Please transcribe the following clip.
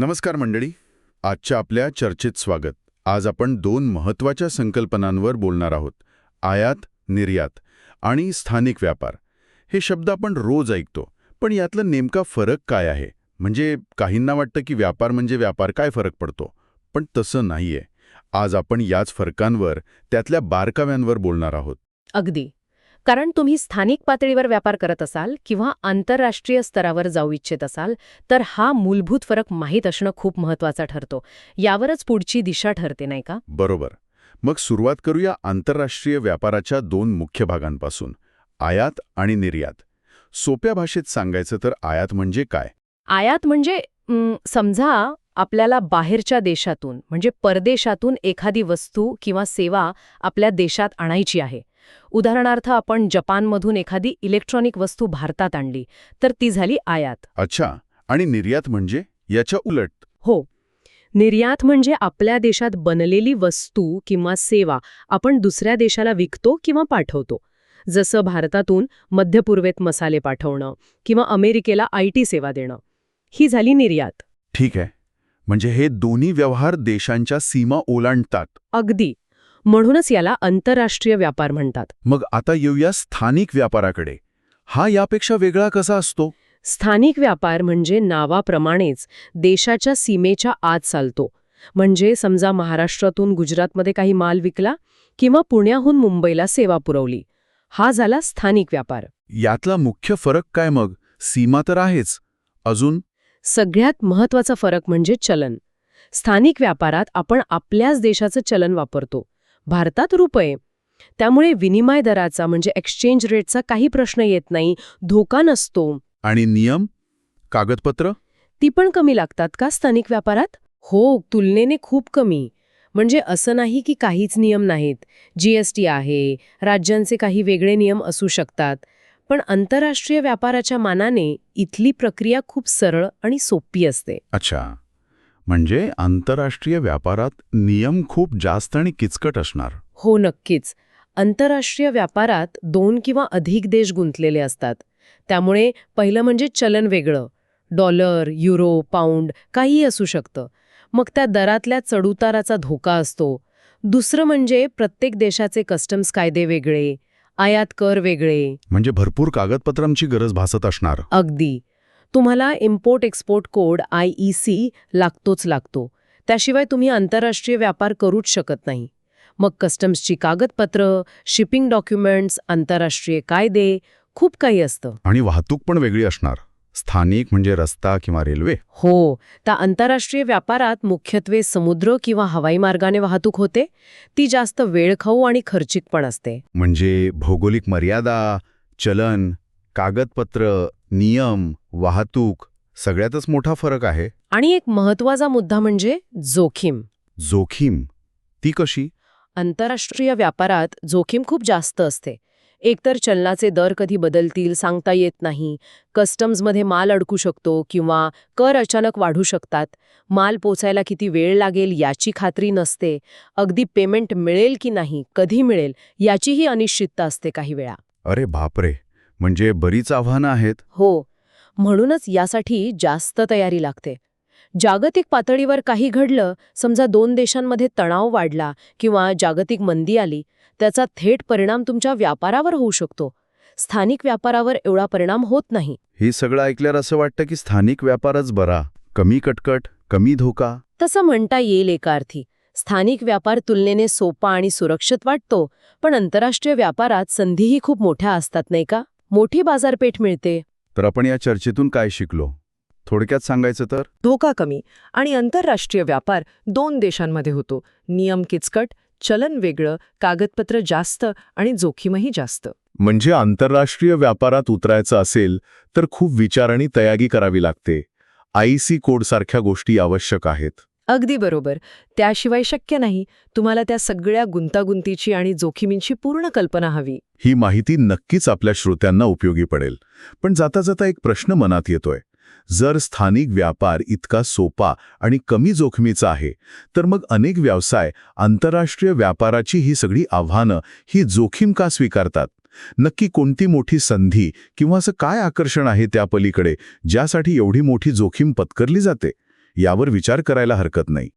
नमस्कार मंडळी. आजच्या आपल्या चर्चेत स्वागत. आज आपण दोन महत्त्वाच्या संकल्पनांवर बोलणार आहोत. आयात निर्यात आणि स्थानिक व्यापार. हे शब्द आपण रोज ऐकतो पण यातला नेमका फरक काय आहे? म्हणजे काहींना वाटतं की व्यापार म्हणजे व्यापार काय फरक पडतो? पण तसं नाहीये. आज आपण याच फरकांवर त्यातल्या बारकाव्यांवर बोलणार आहोत. अगदी. कारण तुम्ही स्थानिक पातळीवर व्यापार करत असाल किंवा आंतरराष्ट्रीय स्तरावर जाऊ इच्छित असाल तर हा मूलभूत फरक माहीत असणं खूप महत्त्वाचा ठरतो. यावरच पुढची दिशा ठरते नाही का? बरोबर. मग सुरुवात करूया आंतरराष्ट्रीय व्यापाराच्या दोन मुख्य भागांपासून आयात आणि निर्यात. सोप्या भाषेत सांगायचं तर आयात म्हणजे काय? आयात म्हणजे समजा आपल्याला बाहेरच्या देशातून म्हणजे परदेशातून एखादी वस्तू किंवा सेवा आपल्या देशात आणायची आहे. उदाहरणार्थ आपण जपानमधून एखादी इलेक्ट्रॉनिक वस्तू भारतात आणली तर ती झाली आयात. अच्छा आणि निर्यात म्हणजे? याच्या उलट. हो. निर्यात म्हणजे आपल्या देशात बनलेली वस्तू किंवा सेवा आपण दुसऱ्या देशाला विकतो किंवा पाठवतो. जसं भारतातून मध्यपूर्वेत मसाले पाठवणं किंवा अमेरिकेला आय टी सेवा देणं. ही झाली निर्यात. ठीक आहे. म्हणजे हे दोन्ही व्यवहार देशांच्या सीमा ओलांडतात. अगदी. म्हणूनच याला आंतरराष्ट्रीय व्यापार म्हणतात. मग आता येऊया स्थानिक व्यापाराकडे. हा यापेक्षा वेगळा कसा असतो? स्थानिक व्यापार म्हणजे नावाप्रमाणेच देशाच्या सीमेच्या आत चालतो. म्हणजे समजा महाराष्ट्रातून गुजरातमध्ये काही माल विकला किंवा पुण्याहून मुंबईला सेवा पुरवली. हा झाला स्थानिक व्यापार. यातला मुख्य फरक काय मग? सीमा तर आहेच. अजून? सगळ्यात महत्त्वाचा फरक म्हणजे चलन. स्थानिक व्यापारात आपण आपल्याच देशाचं चलन वापरतो. भारतात रुपये. त्यामुळे विनिमय दराचा म्हणजे एक्सचेंज रेटचा काही प्रश्न येत नाही धोका नसतो. आणि नियम? कागदपत्र? ती पण कमी लागतात का स्थानिक व्यापारात? हो तुलनेने खूप कमी. म्हणजे असं नाही की काहीच नियम नाहीत. जीएसटी आहे राज्यांचे काही वेगळे नियम असू शकतात. पण आंतरराष्ट्रीय व्यापाराच्या मानाने इथली प्रक्रिया खूप सरळ आणि सोपी असते. अच्छा. म्हणजे आंतरराष्ट्रीय व्यापारात नियम खूप जास्त आणि किचकट असणार. हो नक्कीच. आंतरराष्ट्रीय व्यापारात दोन किंवा अधिक देश गुंतलेले असतात. त्यामुळे पहिलं म्हणजे चलन वेगळं. डॉलर युरो पाऊंड काहीही असू शकतं. मग त्या दरातल्या चढउताराचा धोका असतो. दुसरं म्हणजे प्रत्येक देशाचे कस्टम्स कायदे वेगळे आयात कर वेगळे. म्हणजे भरपूर कागदपत्रांची गरज भासत असणार. अगदी. तुम्हाला import export code I E C लागतोच लागतो. त्याशिवाय तुम्ही आंतरराष्ट्रीय व्यापार करूच शकत नाही. मग कस्टम्सची कागदपत्र शिपिंग डॉक्युमेंट्स आंतरराष्ट्रीय कायदे खूप काही असतं. आणि वाहतूक पण वेगळी असणार. स्थानिक म्हणजे रस्ता किंवा रेल्वे. हो त्या आंतरराष्ट्रीय व्यापारात मुख्यत्वे समुद्र किंवा हवाई मार्गाने वाहतूक होते. ती जास्त वेळखाऊ आणि खर्चिक पण असते. म्हणजे भौगोलिक मर्यादा चलन कागदपत्र नियम वाहतूक सगळ्यातच मोठा फरक आहे. आणि एक महत्त्वाचा मुद्दा म्हणजे जोखीम. जोखीम. ती कशी? आंतरराष्ट्रीय व्यापारात जोखीम खूप जास्त असते. एकतर चलनाचे दर कधी बदलतील सांगता येत नाही कस्टम्समध्ये माल अडकू शकतो किंवा कर अचानक वाढू शकतात माल पोचायला किती वेळ लागेल याची खात्री नसते अगदी पेमेंट मिळेल की नाही कधी मिळेल याचीही अनिश्चितता असते काही वेळा. अरे बापरे! म्हणजे बरीच आव्हानं आहेत? हो. म्हणूनच यासाठी जास्त तयारी लागते. जागतिक पातळीवर काही घडलं समजा दोन देशांमध्ये तणाव वाढला किंवा जागतिक मंदी आली त्याचा थेट परिणाम तुमच्या व्यापारावर होऊ शकतो. स्थानिक व्यापारावर एवढा परिणाम होत नाही. हे सगळं ऐकल्यावर असं वाटतं की स्थानिक व्यापारच बरा. कमी कटकट कमी धोका. तसं म्हणता येईल एका अर्थी स्थानिक व्यापार तुलनेने सोपा आणि सुरक्षित वाटतो पण आंतरराष्ट्रीय व्यापारात संधीही खूप मोठ्या असतात नाही का? मोठी बाजारपेठ मिळते. तर आपण या चर्चेतून काय शिकलो? थोडक्यात सांगायचं तर? धोका कमी आणि आंतरराष्ट्रीय व्यापार दोन देशांमध्ये होतो. नियम किचकट चलन वेगळं कागदपत्र जास्त आणि जोखीमही जास्त. म्हणजे आंतरराष्ट्रीय व्यापारात उतरायचं असेल तर खूप विचार आणि तयारी करावी लागते. आयसी कोडसारख्या गोष्टी आवश्यक आहेत. अगदी बरोबर. त्याशिवाय शक्य नाही तुम्हाला त्या सगळ्या गुंतागुंतीची आणि जोखीमींची पूर्ण कल्पना हवी. ही माहिती नक्कीच आपल्या श्रोत्यांना उपयोगी पडेल. पण जाता जाता एक प्रश्न मनात येतोय. जर स्थानिक व्यापार इतका सोपा आणि कमी जोखमीचा आहे तर मग अनेक व्यवसाय आंतरराष्ट्रीय व्यापाराची ही सगळी आव्हानं ही जोखीम का स्वीकारतात? नक्की कोणती मोठी संधी किंवा असं काय आकर्षण आहे त्या पलीकडे ज्यासाठी एवढी मोठी जोखीम पत्करली जाते? यावर विचार करायला हरकत नाही.